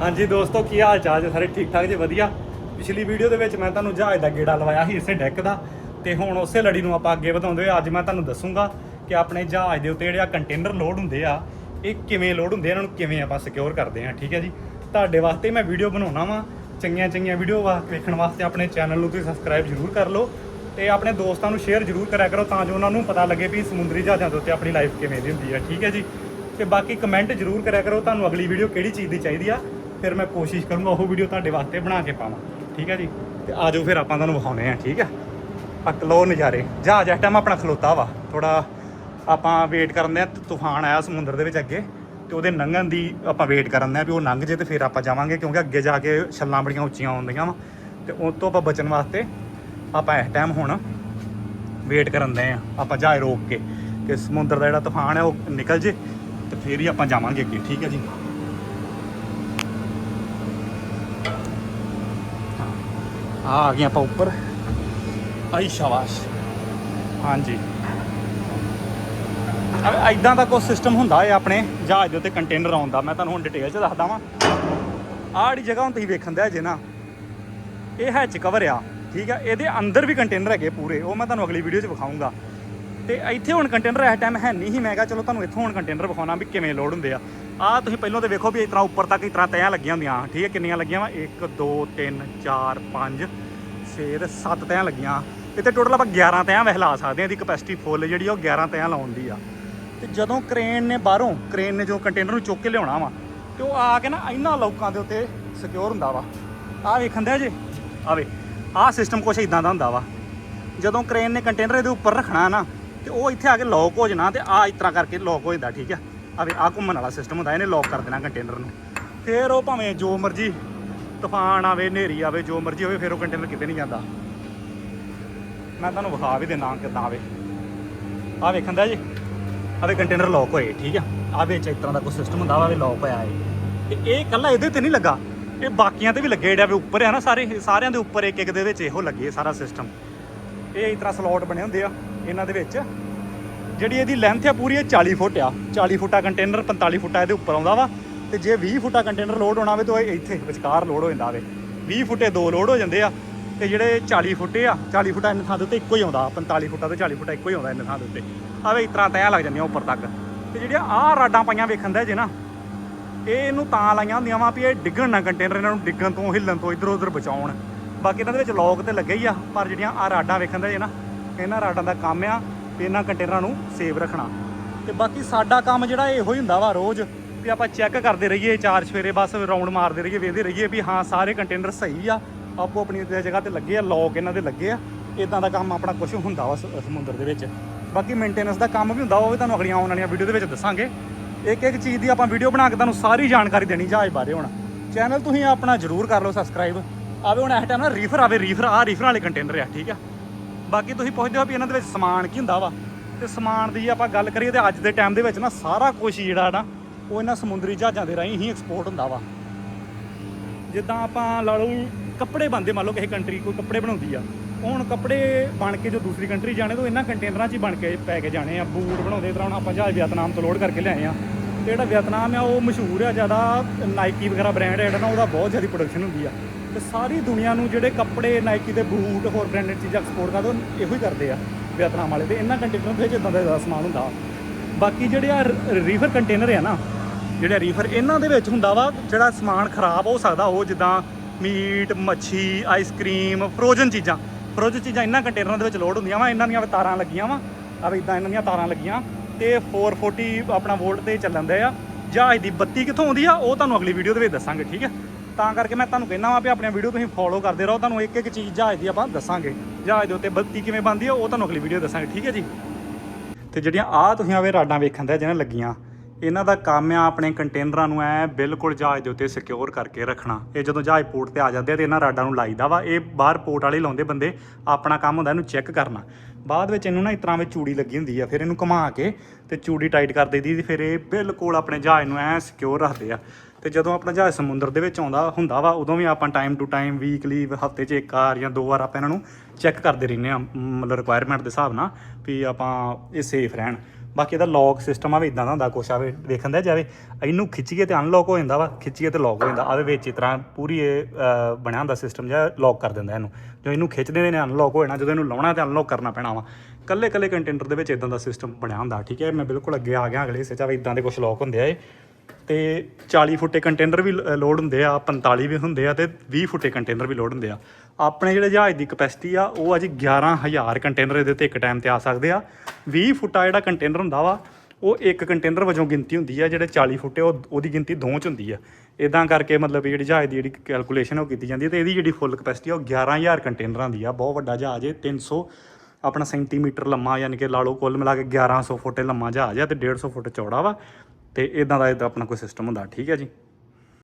ਹਾਂਜੀ ਦੋਸਤੋ, ਕੀ ਹਾਲ ਚਾਲ ਜੀ ਸਾਰੇ ਠੀਕ ਠਾਕ ਜੀ? ਵਧੀਆ। ਪਿਛਲੀ ਵੀਡੀਓ ਦੇ ਵਿੱਚ ਮੈਂ ਤੁਹਾਨੂੰ ਜਹਾਜ਼ ਦਾ ਗੇੜਾ ਲਵਾਇਆ ਸੀ ਇਸੇ ਡੈਕ ਦਾ। ਤੇ ਹੁਣ ਉਸੇ ਲੜੀ ਨੂੰ ਆਪਾਂ ਅੱਗੇ ਵਧਾਉਂਦੇ ਹੋਏ ਅੱਜ ਮੈਂ ਤੁਹਾਨੂੰ ਦੱਸੂਗਾ ਕਿ ਆਪਣੇ ਜਹਾਜ਼ ਦੇ ਉੱਤੇ ਜਿਹੜੇ ਆ ਕੰਟੇਨਰ ਲੋਡ ਹੁੰਦੇ ਆ, ਇਹ ਕਿਵੇਂ ਲੋਡ ਹੁੰਦੇ ਆ, ਇਹਨਾਂ ਨੂੰ ਕਿਵੇਂ ਆਪਾਂ ਸਿਕਿਉਰ ਕਰਦੇ ਆ, ਠੀਕ ਹੈ ਜੀ? ਤੁਹਾਡੇ ਵਾਸਤੇ ਮੈਂ ਵੀਡੀਓ ਬਣਾਉਣਾ ਵਾ। ਚੰਗੀਆਂ ਚੰਗੀਆਂ ਵੀਡੀਓ ਵਾ, ਵੇਖਣ ਵਾਸਤੇ ਆਪਣੇ ਚੈਨਲ ਨੂੰ ਤੁਸੀਂ ਸਬਸਕ੍ਰਾਈਬ ਜ਼ਰੂਰ ਕਰ ਲਓ। ਤੇ ਆਪਣੇ ਦੋਸਤਾਂ ਨੂੰ ਸ਼ੇਅਰ ਜ਼ਰੂਰ ਕਰਿਆ ਕਰੋ ਤਾਂ ਜੋ ਉਹਨਾਂ ਨੂੰ ਪਤਾ ਲੱਗੇ ਵੀ ਸਮੁੰਦਰੀ ਜਹਾਜ਼ਾਂ ਦੇ ਉੱਤੇ ਆਪਣੀ ਲਾਈਫ ਕਿਵੇਂ ਦੀ ਹੁੰਦੀ ਹੈ ਠੀਕ ਹੈ ਜੀ? ਤੇ ਬਾਕੀ ਕਮੈਂਟ ਜ਼ਰੂਰ ਕਰਿਆ ਕਰੋ, ਤੁਹਾਨੂੰ ਅਗਲੀ ਵੀਡੀਓ ਕਿਹੜੀ ਚੀਜ਼ ਦੀ ਚਾਹੀਦੀ ਆ? ਫਿਰ ਮੈਂ ਕੋਸ਼ਿਸ਼ ਕਰੂੰਗਾ ਉਹ ਵੀਡੀਓ ਤੁਹਾਡੇ ਵਾਸਤੇ ਬਣਾ ਕੇ ਪਾਵਾਂ। ਠੀਕ ਹੈ ਜੀ? ਤੇ ਆਜੋ ਫਿਰ ਆਪਾਂ ਤੁਹਾਨੂੰ ਵਿਖਾਉਨੇ ਆ ਠੀਕ ਹੈ? ਆ ਕਲੋ ਨਜ਼ਾਰੇ। ਜਹਾਜ਼ ਇਸ ਟਾਈਮ ਆਪਣਾ ਖਲੋਤਾ ਵਾ। ਥੋੜਾ ਆਪਾਂ ਵੇਟ ਕਰਦੇ ਆ ਤੂਫਾਨ ਆਇਆ ਸਮੁੰਦਰ ਦੇ ਵਿੱਚ ਅੱਗੇ, ਤੇ ਉਹਦੇ ਲੰਘਣ ਦੀ ਆਪਾਂ ਵੇਟ ਕਰਨ ਦੇ ਆ ਵੀ ਉਹ ਲੰਘ ਜੇ ਤੇ ਫਿਰ ਆਪਾਂ ਜਾਵਾਂਗੇ, ਕਿਉਂਕਿ ਅੱਗੇ ਜਾ ਕੇ ਛੱਲਾਂ ਬੜੀਆਂ ਉੱਚੀਆਂ ਆਉਂਦੀਆਂ ਵਾ। ਤੇ ਉਹ ਤੋਂ ਆਪਾਂ ਬਚਣ ਵਾਸਤੇ ਆਪਾਂ ਇਸ ਟਾਈਮ ਹੁਣ ਵੇਟ ਕਰਨ ਦੇ ਆ ਆਪਾਂ ਜਹਾਜ਼ ਰੋਕ ਕੇ ਕਿ ਸਮੁੰਦਰ ਦਾ ਜਿਹੜਾ ਤੂਫਾਨ ਹੈ, ਉਹ ਨਿਕਲ ਜੇ, ਤੇ ਫਿਰ ਹੀ ਆਪਾਂ ਜਾਵਾਂਗੇ ਅੱਗੇ, ਠੀਕ ਹੈ ਜੀ? ਆ ਆ ਗਏ ਆਪਾਂ ਉੱਪਰ। ਆਈ ਸ਼ਾਬਾਸ਼। ਹਾਂਜੀ। ਐਦਾਂ ਦਾ ਕੋਈ ਸਿਸਟਮ ਹੁੰਦਾ ਹੈ ਆਪਣੇ ਜਹਾਜ਼ ਦੇ ਉੱਤੇ ਕੰਟੇਨਰ ਆਉਂਦਾ ਮੈਂ ਤੁਹਾਨੂੰ ਹੁਣ ਡਿਟੇਲ ਚ ਦੱਸਦਾ ਵਾਂ। ਜਿਹੜੀ ਜਗ੍ਹਾ ਹੁਣ ਤੁਸੀਂ ਵੇਖਣ ਦੇ ਜੇ ਨਾ ਇਹ ਹੈਚ ਕਵਰ ਆ ਠੀਕ ਆ? ਇਹਦੇ ਅੰਦਰ ਵੀ ਕੰਟੇਨਰ ਹੈਗੇ ਪੂਰੇ। ਉਹ ਮੈਂ ਤੁਹਾਨੂੰ ਅਗਲੀ ਵੀਡੀਓ 'ਚ ਵਿਖਾਉਂਗਾ ਤੇ ਇੱਥੇ ਹੁਣ ਕੰਟੇਨਰ ਇਸ ਟਾਈਮ ਹੈ ਨਹੀਂ ਸੀ। ਮੈਂ ਕਿਹਾ ਚਲੋ ਤੁਹਾਨੂੰ ਇੱਥੋਂ ਹੁਣ ਕੰਟੇਨਰ ਵਿਖਾਉਣਾ ਵੀ ਕਿਵੇਂ ਲੋਡ ਹੁੰਦੇ ਆ। ਆ ਤੁਸੀਂ ਪਹਿਲਾਂ ਤੇ ਵੇਖੋ ਵੀ ਇਸ ਤਰ੍ਹਾਂ ਉੱਪਰ ਤੱਕ ਇਸ ਤਰ੍ਹਾਂ ਤੈਆਂ ਲੱਗੀਆਂ ਹੁੰਦੀਆਂ। ਠੀਕ ਹੈ, ਕਿੰਨੀਆਂ ਲੱਗੀਆਂ ਵਾ? 1 2 3 4 5 6 ਤੇ 7 ਤੈਆਂ ਲੱਗੀਆਂ। ਇੱਥੇ ਟੋਟਲ ਆਪਾਂ 11 ਤੈਆਂ ਵਹਿ ਸਕਦੇ ਆ ਇਹਦੀ ਕਪੈਸਿਟੀ ਫੁੱਲ ਜਿਹੜੀ ਆ ਉਹ 11 ਤੈਆਂ ਲਾਉਣ ਦੀ ਆ। ਤੇ ਜਦੋਂ ਕ੍ਰੇਨ ਨੇ ਬਾਹਰੋਂ ਕ੍ਰੇਨ ਨੇ ਜੋ ਕੰਟੇਨਰ ਨੂੰ ਚੁੱਕ ਕੇ ਲਿਆਉਣਾ ਵਾ, ਤੇ ਉਹ ਆ ਕੇ ਨਾ ਇਹਨਾਂ ਲੋਕਾਂ ਦੇ ਉੱਤੇ ਸਿਕਿਉਰ ਹੁੰਦਾ ਵਾ। ਆ ਵੇਖਣ ਦੇ ਜੇ? ਆਵੇ ਆਹ ਸਿਸਟਮ ਕੁਛ ਇਦਾਂ ਦਾ ਹੁੰਦਾ ਵਾ। ਜਦੋਂ ਕ੍ਰੇਨ ਨੇ ਕੰਟੇਨਰ ਇਹਦੇ ਉੱਪਰ ਰੱਖਣਾ ਨਾ ਤੇ ਉਹ ਇੱਥੇ ਆ ਕੇ ਲੌਕ ਹੋ ਜਾਣਾ ਤੇ ਆ ਇਸ ਤਰ੍ਹਾਂ ਕਰਕੇ ਲੌਕ ਹੋ ਜਾਂਦਾ, ਠੀਕ ਆ? ਆਵੇ ਆ ਘੁੰਮਣ ਵਾਲਾ ਸਿਸਟਮ ਹੁੰਦਾ, ਇਹਨੇ ਲੌਕ ਕਰ ਦੇਣਾ ਕੰਟੇਨਰ ਨੂੰ। ਫਿਰ ਉਹ ਭਾਵੇਂ ਜੋ ਮਰਜ਼ੀ ਤੂਫਾਨ ਆਵੇ, ਹਨੇਰੀ ਆਵੇ, ਜੋ ਮਰਜ਼ੀ ਹੋਵੇ, ਫਿਰ ਉਹ ਕੰਟੇਨਰ ਕਿਤੇ ਨਹੀਂ ਜਾਂਦਾ। ਮੈਂ ਤੁਹਾਨੂੰ ਵਿਖਾ ਵੀ ਦੇਣਾ ਕਿੱਦਾਂ ਆਵੇ। ਆ ਵੇਖਣ ਦਾ ਜੀ? ਆਵੇ ਕੰਟੇਨਰ ਲੌਕ ਹੋਏ, ਠੀਕ ਆ? ਆ ਵਿੱਚ ਇਸ ਤਰ੍ਹਾਂ ਦਾ ਕੋਈ ਸਿਸਟਮ ਹੁੰਦਾ ਵਾ ਵੀ ਲੌਕ ਹੋਇਆ ਹੈ ਤੇ ਇਹ ਇਕੱਲਾ ਇਹਦੇ ਤੇ ਨਹੀਂ ਲੱਗਾ। ਇਹ ਬਾਕੀਆਂ ਤੇ ਵੀ ਲੱਗੇ ਜਿਹੜਾ ਵੀ ਉੱਪਰ ਆ ਨਾ ਸਾਰੇ, ਸਾਰਿਆਂ ਦੇ ਉੱਪਰ ਇੱਕ ਇੱਕ ਦੇ ਵਿੱਚ ਇਹੋ ਲੱਗੇ ਸਾਰਾ ਸਿਸਟਮ ਇਹ ਇਸ ਤਰ੍ਹਾਂ ਸਲੋਟ ਬਣੇ ਹੁੰਦੇ ਆ। ਇਹਨਾਂ ਦੇ ਵਿੱਚ, ਜਿਹੜੀ ਇਹਦੀ ਲੈਂਥ ਆ ਪੂਰੀ ਇਹ 40 ਫੁੱਟ ਆ। 40 ਫੁੱਟਾ ਕੰਟੇਨਰ 45 ਫੁੱਟਾ ਇਹਦੇ ਉੱਪਰ ਆਉਂਦਾ ਵਾ ਤੇ ਜੇ 20 ਫੁੱਟਾ ਕੰਟੇਨਰ ਲੋਡ ਹੋਣਾ ਹੋਵੇ ਤਾਂ ਇਹ ਇੱਥੇ ਵਿਚਕਾਰ ਲੋਡ ਹੋ ਜਾਂਦਾ ਵੇ। 20 ਫੁੱਟੇ ਦੋ ਲੋਡ ਹੋ ਜਾਂਦੇ ਆ ਤੇ ਜਿਹੜੇ 40 ਫੁੱਟੇ ਆ 40 ਫੁੱਟਾ ਇਹਨਾਂ ਥਾਂ ਦੇ ਉੱਤੇ ਇੱਕੋ ਹੀ ਆਉਂਦਾ 45 ਫੁੱਟਾ ਤੇ 40 ਫੁੱਟਾ ਇੱਕੋ ਹੀ ਆਉਂਦਾ ਇਹਨਾਂ ਥਾਂ ਦੇ ਉੱਤੇ। ਆਵੇ ਇਸ ਤਰ੍ਹਾਂ ਤੈਆਂ ਲੱਗ ਜਾਂਦੀਆਂ ਉੱਪਰ ਤੱਕ। ਤੇ ਜਿਹੜੀਆਂ ਆਹ ਰਾਡਾਂ ਪਾਈਆਂ ਵੇਖਣ ਦਾ ਜੇ ਨਾ, ਇਹ ਇਹਨੂੰ ਤਾਂ ਲਾਈਆਂ ਹੁੰਦੀਆਂ ਵਾ ਵੀ ਇਹ ਡਿੱਗਣ ਨਾ ਕੰਟੇਨਰ ਇਹਨਾਂ ਨੂੰ ਡਿੱਗਣ ਤੋਂ, ਹਿੱਲਣ ਤੋਂ ਇਧਰ ਉਧਰ ਬਚਾਉਣ। ਬਾਕੀ ਇਹਨਾਂ ਦੇ ਵਿੱਚ ਲੋਕ ਤੇ ਲੱਗੇ ਹੀ ਆ, ਪਰ ਜਿਹੜੀਆਂ ਆ ਰਾਡਾਂ ਵੇਖਣ ਦਾ ਜੇ ਨਾ ਇਹਨਾਂ ਰਾਡਾਂ ਦਾ ਕੰਮ ਆ ਵੀ ਇਹਨਾਂ ਕੰਟੇਨਰਾਂ ਨੂੰ ਸੇਵ ਰੱਖਣਾ। ਤੇ ਬਾਕੀ ਸਾਡਾ ਕੰਮ ਜਿਹੜਾ ਇਹੋ ਹੀ ਹੁੰਦਾ ਵਾ ਰੋਜ਼ ਵੀ ਆਪਾਂ ਚੈੱਕ ਕਰਦੇ ਰਹੀਏ, ਚਾਰ ਸਵੇਰੇ ਬਸ ਰਾਉਂਡ ਮਾਰਦੇ ਰਹੀਏ, ਵੇਖਦੇ ਰਹੀਏ ਵੀ ਹਾਂ, ਸਾਰੇ ਕੰਟੇਨਰ ਸਹੀ ਆ, ਆਪੋ ਆਪਣੀ ਜਗ੍ਹਾ ਤੇ ਲੱਗੇ ਆ ਲੋਕ ਇਹਨਾਂ ਦੇ ਲੱਗੇ ਆ ਇਦਾਂ ਦਾ ਕੰਮ ਆਪਣਾ ਕੁਝ ਹੁੰਦਾ ਵਾ ਸਮੁੰਦਰ ਦੇ ਵਿੱਚ। ਬਾਕੀ ਮੇਨਟੇਨੈਂਸ ਦਾ ਕੰਮ ਵੀ ਹੁੰਦਾ ਉਹ ਵੀ ਤੁਹਾਨੂੰ ਅਗਲੀਆਂ ਆਉਣ ਵਾਲੀਆਂ ਵੀਡੀਓ ਦੇ ਵਿੱਚ ਦੱਸਾਂਗੇ। ਇੱਕ ਇੱਕ ਚੀਜ਼ ਦੀ ਆਪਾਂ ਵੀਡੀਓ ਬਣਾ ਕੇ ਤੁਹਾਨੂੰ ਸਾਰੀ ਜਾਣਕਾਰੀ ਦੇਣੀ ਜਹਾਜ਼ ਬਾਰੇ ਹੁਣ। ਚੈਨਲ ਤੁਸੀਂ ਆਪਣਾ ਜਰੂਰ ਕਰ ਲਓ ਸਬਸਕ੍ਰਾਈਬ ਆਵੇ ਹੁਣ ਇਸ ਟਾਈਮ ਨਾ ਰੀਫਰ ਆਵੇ ਰੀਫਰ ਆ ਰੀਫਰ ਵਾਲੇ ਕੰਟੇਨਰ ਆ, ਠੀਕ ਆ? ਬਾਕੀ ਤੁਸੀਂ ਪੁੱਛਦੇ ਹੋ ਵੀ ਇਹਨਾਂ ਦੇ ਵਿੱਚ ਸਮਾਨ ਕੀ ਹੁੰਦਾ ਵਾ? ਤੇ ਸਮਾਨ ਦੀ ਆਪਾਂ ਗੱਲ ਕਰੀਏ ਤੇ ਅੱਜ ਦੇ ਟਾਈਮ ਦੇ ਵਿੱਚ ਨਾ ਸਾਰਾ ਕੁਝ ਜਿਹੜਾ ਨਾ, ਉਹ ਇਹਨਾਂ ਸਮੁੰਦਰੀ ਜਹਾਜ਼ਾਂ ਦੇ ਰਾਹੀਂ ਹੀ ਐਕਸਪੋਰਟ ਹੁੰਦਾ ਵਾ। ਜਿੱਦਾਂ ਆਪਾਂ ਲਾ ਲਓ ਕੱਪੜੇ ਬਣਦੇ, ਮੰਨ ਲਓ ਕਿਸੇ ਕੰਟਰੀ ਕੋਈ ਕੱਪੜੇ ਬਣਾਉਂਦੀ ਆ, ਹੁਣ ਕੱਪੜੇ ਬਣ ਕੇ ਜੋ ਦੂਸਰੀ ਕੰਟਰੀ ਜਾਣੇ ਤਾਂ ਉਹ ਇਹਨਾਂ ਕੰਟੇਨਰਾਂ 'ਚ ਹੀ ਬਣ ਕੇ ਪੈ ਕੇ ਜਾਣੇ ਆ, ਬੂਟ ਬਣਾਉਂਦੇ ਤਰ੍ਹਾਂ ਹੁਣ ਆਪਾਂ ਜਹਾਜ਼ ਵਿਅਤਨਾਮ ਤੋਂ ਲੋਡ ਕਰਕੇ ਲਿਆਏ ਆ। ਤੇ ਜਿਹੜਾ ਵਿਅਤਨਾਮ ਆ, ਉਹ ਮਸ਼ਹੂਰ ਆ, ਜ਼ਿਆਦਾ ਨਾਈਕੀ ਵਗੈਰਾ ਬ੍ਰਾਂਡ ਹੈ ਜਿਹੜਾ ਨਾ ਉਹਦਾ ਬਹੁਤ ਜ਼ਿਆਦਾ ਪ੍ਰੋਡਕਸ਼ਨ ਹੁੰਦੀ ਆ। ਤੇ ਸਾਰੀ ਦੁਨੀਆ ਨੂੰ ਜਿਹੜੇ ਕੱਪੜੇ ਨਾਈਕੀ ਦੇ ਬੂਟ ਹੋਰ ਬ੍ਰਾਂਡਡ ਚੀਜ਼ਾਂ ਐਕਸਪੋਰਟ ਕਰਦੇ, ਉਹ ਇਹੋ ਹੀ ਕਰਦੇ ਆ ਵੀਅਤਨਾਮ ਵਾਲੇ। ਤੇ ਇਹਨਾਂ ਕੰਟੇਨਰਾਂ ਦੇ ਵਿੱਚ ਇਦਾਂ ਦਾ ਜ਼ਿਆਦਾ ਸਮਾਨ ਹੁੰਦਾ। ਬਾਕੀ ਜਿਹੜੇ ਆ ਰੀਫਰ ਕੰਟੇਨਰ ਆ ਨਾ, ਜਿਹੜੇ ਰੀਫਰ ਇਹਨਾਂ ਦੇ ਵਿੱਚ ਹੁੰਦਾ ਵਾ ਜਿਹੜਾ ਸਮਾਨ ਖਰਾਬ ਹੋ ਸਕਦਾ, ਉਹ ਜਿੱਦਾਂ ਮੀਟ, ਮੱਛੀ ਆਈਸਕ੍ਰੀਮ ਫਰੋਜ਼ਨ ਚੀਜ਼ਾਂ। ਫਰੋਜ਼ਨ ਚੀਜ਼ਾਂ ਇਹਨਾਂ ਕੰਟੇਨਰਾਂ ਦੇ ਵਿੱਚ ਲੋਡ ਹੁੰਦੀਆਂ ਵਾ, ਇਹਨਾਂ ਦੀਆਂ ਤਾਰਾਂ ਲੱਗੀਆਂ ਵਾ। ਆ ਇਦਾਂ ਇਹਨਾਂ ਦੀਆਂ ਤਾਰਾਂ ਲੱਗੀਆਂ। ਤੇ 440 ਆਪਣਾ ਵੋਲਟ ਤੇ ਚੱਲਣ ਦੇ ਆ। ਜਹਾਜ਼ ਦੀ ਬੱਤੀ ਕਿੱਥੋਂ ਆਉਂਦੀ ਆ, ਉਹ ਤੁਹਾਨੂੰ ਅਗਲੀ ਵੀਡੀਓ ਦੇ ਵਿੱਚ ਦੱਸਾਂਗੇ, ਠੀਕ ਹੈ ਤਾਂ ਕਰਕੇ ਮੈਂ ਤੁਹਾਨੂੰ ਕਹਿਣਾ ਵਾ ਵੀ ਆਪਣੀਆਂ ਵੀਡੀਓ ਤੁਸੀਂ ਫੋਲੋ ਕਰਦੇ ਰਹੋ, ਤੁਹਾਨੂੰ ਇੱਕ ਇੱਕ ਚੀਜ਼ ਜਹਾਜ਼ ਦੀ ਆਪਾਂ ਦੱਸਾਂਗੇ। ਜਹਾਜ਼ ਦੇ ਉੱਤੇ ਬੱਤੀ ਕਿਵੇਂ ਬਣਦੀ ਆ, ਉਹ ਤੁਹਾਨੂੰ ਅਗਲੀ ਵੀਡੀਓ ਦੱਸਾਂਗੇ, ਠੀਕ ਹੈ ਜੀ? ਤੇ ਜਿਹੜੀਆਂ ਆ ਤੁਸੀਂ ਆਵੇ ਰਾਡਾਂ ਵੇਖਣ ਦੇ ਜਿਹਨਾਂ ਲੱਗੀਆਂ, ਇਹਨਾਂ ਦਾ ਕੰਮ ਆ ਆਪਣੇ ਕੰਟੇਨਰਾਂ ਨੂੰ ਐ ਬਿਲਕੁਲ ਜਹਾਜ਼ ਦੇ ਉੱਤੇ ਸਿਕਿਉਰ ਕਰਕੇ ਰੱਖਣਾ। ਇਹ ਜਦੋਂ ਜਹਾਜ਼ ਪੋਰਟ ਤੇ ਆ ਜਾਂਦੇ ਆ ਤੇ ਇਹਨਾਂ ਰਾਡਾਂ ਨੂੰ ਲਾਈਦਾ ਵਾ, ਇਹ ਬਾਹਰ ਪੋਰਟ ਵਾਲੇ ਲਾਉਂਦੇ ਬੰਦੇ, ਆਪਣਾ ਕੰਮ ਹੁੰਦਾ ਇਹਨੂੰ ਚੈੱਕ ਕਰਨਾ। ਬਾਅਦ ਵਿੱਚ ਇਹਨੂੰ ਨਾ ਇਸ ਤਰ੍ਹਾਂ ਵਿੱਚ ਚੂੜੀ ਲੱਗੀ ਹੁੰਦੀ ਆ, ਫਿਰ ਇਹਨੂੰ ਘੁਮਾ ਕੇ ਤੇ ਚੂੜੀ ਟਾਈਟ ਕਰ ਦੇਈਦੀ ਫਿਰ ਇਹ ਬਿਲਕੁਲ ਆਪਣੇ ਜਹਾਜ਼ ਨੂੰ ਐ ਸਿਕਿਉਰ ਰੱਖਦੇ ਆ। ਤੇ ਜਦੋਂ ਆਪਣਾ ਜਹਾਜ਼ ਸਮੁੰਦਰ ਦੇ ਵਿੱਚ ਆਉਂਦਾ ਹੁੰਦਾ ਵਾ, ਉਦੋਂ ਵੀ ਆਪਾਂ ਟਾਈਮ ਟੂ ਟਾਈਮ ਵੀਕਲੀ ਹਫ਼ਤੇ 'ਚ ਇੱਕ ਵਾਰ ਜਾਂ ਦੋ ਵਾਰ ਆਪਾਂ ਇਹਨਾਂ ਨੂੰ ਚੈੱਕ ਕਰਦੇ ਰਹਿੰਦੇ ਆ ਮਤਲਬ ਰਿਕੁਆਇਰਮੈਂਟ ਦੇ ਹਿਸਾਬ ਨਾਲ ਵੀ ਆਪਾਂ ਇਹ ਸੇਫ ਰਹਿਣ। ਬਾਕੀ ਇਹਦਾ ਲੌਕ ਸਿਸਟਮ ਆ ਵੀ ਇਦਾਂ ਦਾ ਹੁੰਦਾ, ਕੁਛ ਆਵੇ, ਵੇਖਣ ਦਾ ਜਾਵੇ। ਇਹਨੂੰ ਖਿੱਚੀਏ ਤੇ ਅਨਲੌਕ ਹੋ ਜਾਂਦਾ ਵਾ, ਖਿੱਚੀਏ ਤੇ ਲੌਕ ਹੋ ਜਾਂਦਾ। ਆਵੇ ਵਿੱਚ ਇਸ ਤਰ੍ਹਾਂ ਪੂਰੀ ਇਹ ਬਣਿਆ ਹੁੰਦਾ ਸਿਸਟਮ ਜਿਹਾ ਲੌਕ ਕਰ ਦਿੰਦਾ ਇਹਨੂੰ। ਜਦੋਂ ਇਹਨੂੰ ਖਿੱਚਦੇ ਨੇ ਅਨਲੌਕ ਹੋ ਜਾਣਾ, ਜਦੋਂ ਇਹਨੂੰ ਲਾਉਣਾ ਤੇ ਅਨਲੌਕ ਕਰਨਾ ਪੈਣਾ ਵਾ। ਕੱਲੇ ਕੱਲੇ ਕੰਟੇਨਰ ਦੇ ਵਿੱਚ ਇਦਾਂ ਦਾ ਸਿਸਟਮ ਬਣਿਆ ਹੁੰਦਾ, ਠੀਕ ਹੈ? ਮੈਂ ਬਿਲਕੁਲ ਅੱਗੇ ਆ ਗਿਆ, ਅਗਲੇ ਹਿੱਸੇ 'ਚ ਆਵੇ ਇਦਾਂ ਦੇ ਕੁਝ ਲੌਕ ਹੁੰਦੇ ਆ ਇਹ। ਤੇ 40 ਫੁੱਟੇ ਕੰਟੇਨਰ ਵੀ ਲ- ਲੋਡ ਹੁੰਦੇ ਆ 45 ਵੀ ਹੁੰਦੇ ਆ ਤੇ 20 ਫੁੱਟੇ ਕੰਟੇਨਰ ਵੀ ਲੋਡ ਹੁੰਦੇ ਆ। ਆਪਣੇ ਜਿਹੜੇ ਜਹਾਜ਼ ਦੀ ਕਪੈਸਿਟੀ ਆ, ਉਹ ਆ ਜੀ 11000 ਕੰਟੇਨਰ ਇਹਦੇ ਤੇ ਇੱਕ ਟਾਈਮ ਤੇ ਆ ਸਕਦੇ ਆ। 20 ਫੁੱਟਾ ਜਿਹੜਾ ਕੰਟੇਨਰ ਹੁੰਦਾ ਵਾ, ਉਹ ਇੱਕ ਕੰਟੇਨਰ ਵਜੋਂ ਗਿਣਤੀ ਹੁੰਦੀ ਆ, ਜਿਹੜੇ 40 ਫੁੱਟੇ ਉਹ, ਉਹਦੀ ਗਿਣਤੀ ਦੋ ਚ ਹੁੰਦੀ ਆ। ਇਦਾਂ ਕਰਕੇ ਮਤਲਬ ਵੀ ਜਿਹੜੀ ਜਹਾਜ਼ ਦੀ ਜਿਹੜੀ ਕੈਲਕੂਲੇਸ਼ਨ ਉਹ ਕੀਤੀ ਜਾਂਦੀ ਹੈ ਤੇ ਇਹਦੀ ਜਿਹੜੀ ਫੁੱਲ ਕਪੈਸਿਟੀ ਆ, ਉਹ 11000 ਕੰਟੇਨਰਾਂ ਦੀ ਆ। ਬਹੁਤ ਵੱਡਾ ਜਹਾਜ਼ ਹੈ 300 ਆਪਣਾ ਸੈਂਟੀਮੀਟਰ ਲੰਮਾ, ਯਾਨੀ ਕਿ ਲਾ ਲਓ ਕੁੱਲ ਮਿਲਾ ਕੇ 1100 ਫੁੱਟ ਲੰਮਾ ਜਹਾਜ਼ ਆ ਤੇ 150 ਫੁੱਟ ਚੌੜਾ ਵਾ। ਤੇ ਇਦਾਂ ਦਾ ਇਹਦਾ ਆਪਣਾ ਕੋਈ ਸਿਸਟਮ ਹੁੰਦਾ ਠੀਕ ਹੈ ਜੀ?